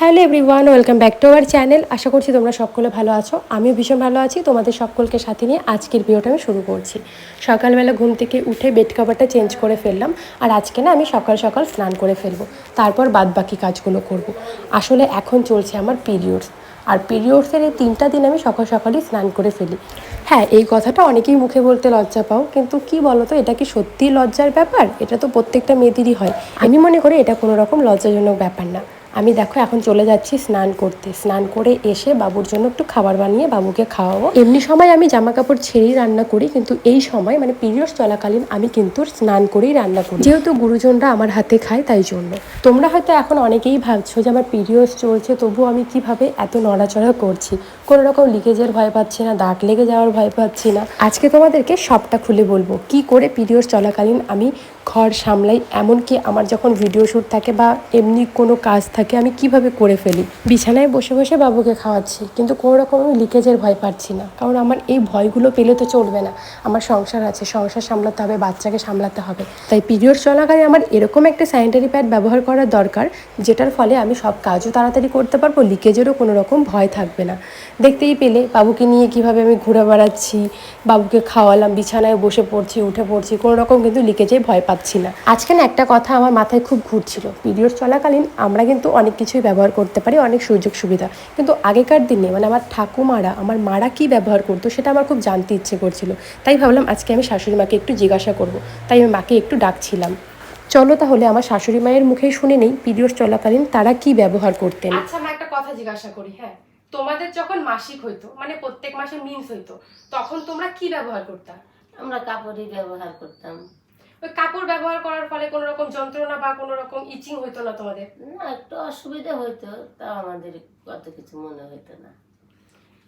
Hello everyone, welcome back to our channel. আশা করছি তোমরা সকলে ভালো আছো। আমিও ভীষণ ভালো আছি। তোমাদের সকলকে সাথে নিয়ে আজকের ভিডিওটা আমি শুরু করছি। সকালবেলা ঘুম থেকে উঠে বেড কাভারটা চেঞ্জ করে ফেললাম। আর আজকে না আমি সকাল সকাল স্নান করে ফেলব। তারপর বাদ বাকি কাজগুলো করব। আসলে এখন চলছে আমার পিরিয়ডস আর পিরিয়ডসের এই তিনটা দিন আমি সকাল সকালই স্নান করে ফেলি। হ্যাঁ এই কথাটা অনেকেই মুখে বলতে লজ্জা পাও। কিন্তু কি বলো তো এটা কি সত্যিই লজ্জার ব্যাপার? এটা তো প্রত্যেকটা মেয়েদেরই হয়। আমি মনে করি এটা কোনো রকম লজ্জাজনক ব্যাপার না। আমি দেখো এখন চলে যাচ্ছি স্নান করতে। স্নান করে এসে বাবুর জন্য একটু খাবার বানিয়ে বাবুকে খাওয়াবো। এমনি সময় আমি জামা কাপড় ছেড়েই রান্না করি, কিন্তু এই সময় মানে পিরিয়ডস চলাকালীন আমি কিন্তু স্নান করেই রান্না করি। যেহেতু গুরুজনরা আমার হাতে খায় তাই জন্য। তোমরা হয়তো এখন অনেকেই ভাবছ যে আমার পিরিয়ডস চলছে তবু আমি কীভাবে এত নড়াচড়া করছি? কোনো রকম লিকেজের ভয় পাচ্ছি না, দাগ লেগে যাওয়ার ভয় পাচ্ছি না। আজকে তোমাদেরকে সবটা খুলে বলব, কি করে পিরিয়ডস চলাকালীন আমি ঘর সামলাই, এমনকি আমার যখন ভিডিও শ্যুট থাকে বা এমনি কোনো কাজ থাকে আমি কীভাবে করে ফেলি? বিছানায় বসে বসে বাবুকে খাওয়াচ্ছি, কিন্তু কোনো রকম আমি লিকেজের ভয় পাচ্ছি না, কারণ আমার এই ভয়গুলো পেলে তো চলবে না। আমার সংসার আছে, সংসার সামলাতে হবে, বাচ্চাকে সামলাতে হবে। তাই পিরিয়ড চলাকালীন আমার এরকম একটা স্যানিটারি প্যাড ব্যবহার করা দরকার, যেটার ফলে আমি সব কাজও তাড়াতাড়ি করতে পারব, লিকেজেরও কোনো রকম ভয় থাকবে না। দেখতেই পেলে বাবুকে নিয়ে কীভাবে আমি ঘুরে বেড়াচ্ছি, বাবুকে খাওয়ালাম, বিছানায় বসে পড়ছি, উঠে পড়ছি, কোনো রকম কিন্তু লিকেজে ভয় পাচ্ছি না। আজকে না একটা কথা আমার মাথায় খুব ঘুরছিল, পিরিয়ড চলাকালীন আমরা কিন্তু অনেক কিছুই ব্যবহার করতে পারি অনেক সুযোগ সুবিধা। কিন্তু আগেকার দিনে মানে আমার ঠাকুমারা আমার মারা কি ব্যবহার করতো সেটা আমার খুব জানতে ইচ্ছে করছিল। তাই ভাবলাম আজকে আমি শাশুড়ি মাকে একটু জিজ্ঞাসা করব। তাই আমি মাকে একটু ডাকছিলাম। চলো তাহলে আমার শাশুড়ি মায়ের মুখেই শুনে নেই পিরিয়ড চলাকালীন তারা কি ব্যবহার করতেন। আচ্ছা আমি একটা কথা জিজ্ঞাসা করি হ্যাঁ। তোমাদের যখন মাসিক হইতো মানে প্রত্যেক মাসে মিন্স হইতো তখন তোমরা কি ব্যবহার করতা? আমরা কাপড়ই ব্যবহার করতাম। ওই কাপড় ব্যবহার করার ফলে কোনো রকম যন্ত্রণা বা কোনো রকম ইচিং হইতো না তোমাদের? না একটু অসুবিধা হইতো তাও আমাদের কত কিছু মনে হইতো না।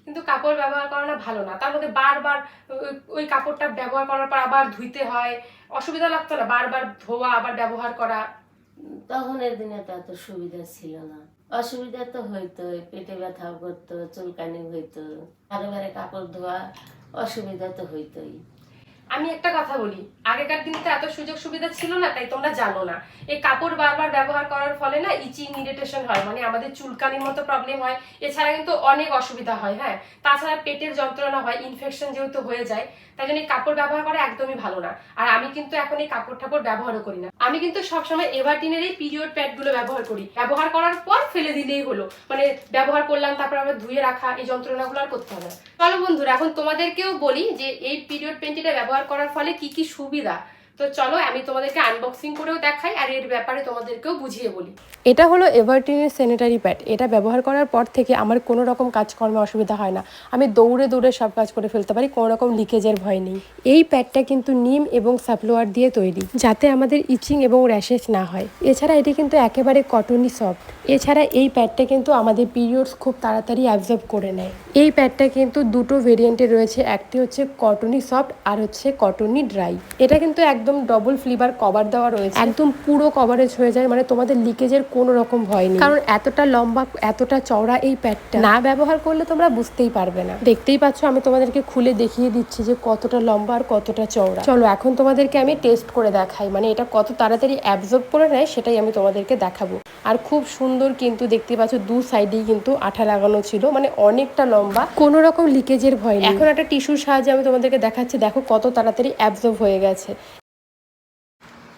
কিন্তু কাপড় ব্যবহার করানো ভালো না তার মধ্যে বারবার ওই- ওই কাপড়টা ব্যবহার করার পর আবার ধুইতে হয় অসুবিধা লাগতো না বারবার ধোয়া আবার ব্যবহার করা। তখনের দিনে তো এত সুবিধা ছিল না। অসুবিধা তো হইতো পেটে ব্যথা করতো চুলকানি হইতো বারে বারে কাপড় ধোয়া অসুবিধা তো হইতোই। আমি একটা কথা বলি, আগেকার দিনে তো এত সুযোগ সুবিধা ছিল না, তাই তোমরা জানো না। এই কাপড় বারবার ব্যবহার করার ফলে না ইচিং ইরিটেশন হয় মানে আমাদের চুলকানির মতো প্রবলেম হয়, এছাড়া কিন্তু অনেক অসুবিধা হয় হ্যাঁ? তাছাড়া পেটের যন্ত্রণা হয় ইনফেকশন যেহেতু হয়ে যায়, তাই জন্য এই কাপড় ব্যবহার করা একদমই ভালো না। আর আমি কিন্তু এখন এই কাপড় টাপড় ব্যবহারও করি না। আমি কিন্তু সবসময় এভারটিনের এই পিরিয়ড প্যাডগুলো ব্যবহার করি। ব্যবহার করার পর ফেলে দিলেই হলো। মানে ব্যবহার করলাম, তারপর আবার ধুয়ে রাখা, এই যন্ত্রণাগুলো আর করতে হবে। চলো বন্ধুরা, এখন তোমাদেরকেও বলি যে এই পিরিয়ড পেন্টিটা ব্যবহার করার ফলে কি কি সুবিধা? তো চলো, আমি তোমাদেরকে আনবক্সিং করেও দেখাই আর এর ব্যাপারে তোমাদেরকেও বুঝিয়ে বলি। এটা হলো এভারটিনের স্যানিটারি প্যাড এটা ব্যবহার করার পর থেকে আমার কোনো রকম কাজকর্মে অসুবিধা হয় না। আমি দৌড়ে দৌড়ে সব কাজ করে ফেলতে পারি, কোনো রকম লিকেজের ভয় নেই। এই প্যাডটা কিন্তু নিম এবং সাপলোয়ার দিয়ে তৈরি, যাতে আমাদের ইচিং এবং র্যাশেস না হয়। এছাড়া এটি কিন্তু একেবারে কটনই সফট এছাড়া এই প্যাডটা কিন্তু আমাদের পিরিয়ডস খুব তাড়াতাড়ি অ্যাবজর্ব করে নেয়। এই প্যাডটা কিন্তু দুটো ভেরিয়েন্টে রয়েছে, একটি হচ্ছে কটনই সফট আর হচ্ছে কটনই ড্রাই এটা কিন্তু একদম ডবল ফ্লিবার কভার দেওয়া রয়েছে। একদম পুরো কভারেজ হয়ে যায় মানে তোমাদের লিকেজের কোনো রকম ভয় নেই। কারণ এতটা লম্বা এতটা চওড়া এই প্যাডটা না ব্যবহার করলে তোমরা বুঝতেই পারবে না। দেখতেই পাচ্ছ আমি তোমাদেরকে খুলে দেখিয়ে দিচ্ছি যে কতটা লম্বা আর কতটা চওড়া। চলো এখন তোমাদেরকে আমি টেস্ট করে দেখাই মানে এটা কত তাড়াতাড়ি অ্যাবজর্ব করে নেয় সেটাই আমি তোমাদেরকে দেখাবো। আর খুব সুন্দর কিন্তু দেখতে পাচ্ছ দু সাইডেই কিন্তু আঠা লাগানো ছিল মানে অনেকটা লম্বা। কোনো রকম লিকেজের ভয় নেই। এখন একটা টিস্যুর সাহায্যে আমি তোমাদেরকে দেখাচ্ছি দেখো কত তাড়াতাড়ি অ্যাবজর্ব হয়ে গেছে।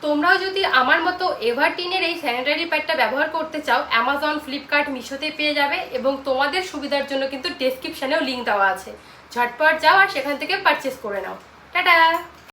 তোমরাও যদি আমার মতো এভারটিনের এই স্যানিটারি প্যাডটা ব্যবহার করতে চাও অ্যামাজন ফ্লিপকার্ট মিশোতে পেয়ে যাবে এবং তোমাদের সুবিধার জন্য কিন্তু ডেসক্রিপশানেও লিঙ্ক দেওয়া আছে। ঝটপট যাও আর সেখান থেকে পারচেস করে নাও। টাটা!